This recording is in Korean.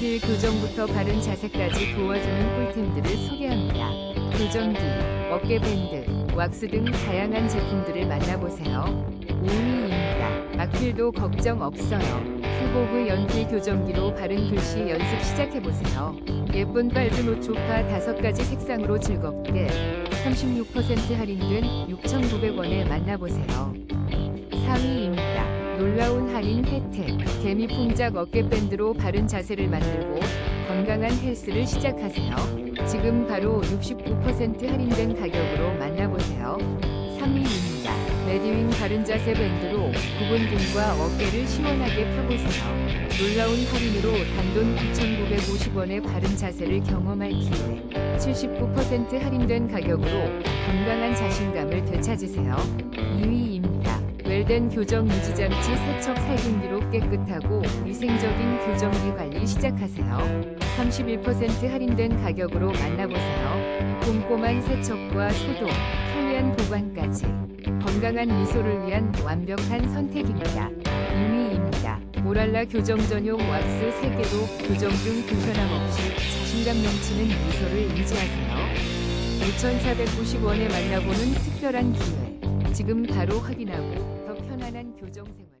연필 교정부터 바른 자세까지 도와주는 꿀템들을 소개합니다. 교정기, 어깨 밴드, 왁스 등 다양한 제품들을 만나보세요. 5위입니다. 악필도 걱정 없어요. 큐보그 연필 교정기로 바른 글씨 연습 시작해보세요. 예쁜 빨주 노초파 5가지 색상으로 즐겁게 36% 할인된 6,900원에 만나보세요. 4위입니다. 놀라운 할인 혜택. 개미 풍작 어깨 밴드로 바른 자세를 만들고 건강한 헬스를 시작하세요. 지금 바로 69% 할인된 가격으로 만나보세요. 3위입니다. 레디윙 바른 자세 밴드로 구분 등과 어깨를 시원하게 펴보세요. 놀라운 할인으로 단돈 9,950원의 바른 자세를 경험할 기회. 79% 할인된 가격으로 건강한 자신감을 되찾으세요. 2위입니다. 웰덴 교정 유지장치 세척 살균기로 깨끗하고 위생적인 교정기 관리 시작하세요. 31% 할인된 가격으로 만나보세요. 꼼꼼한 세척과 소독, 편리한 보관까지 건강한 미소를 위한 완벽한 선택입니다. 2위입니다. 모랄라 교정 전용 왁스 3개로 교정 중 불편함 없이 자신감 넘치는 미소를 유지하세요. 5,490원에 만나보는 특별한 기회. 지금 바로 확인하고 교정 생활.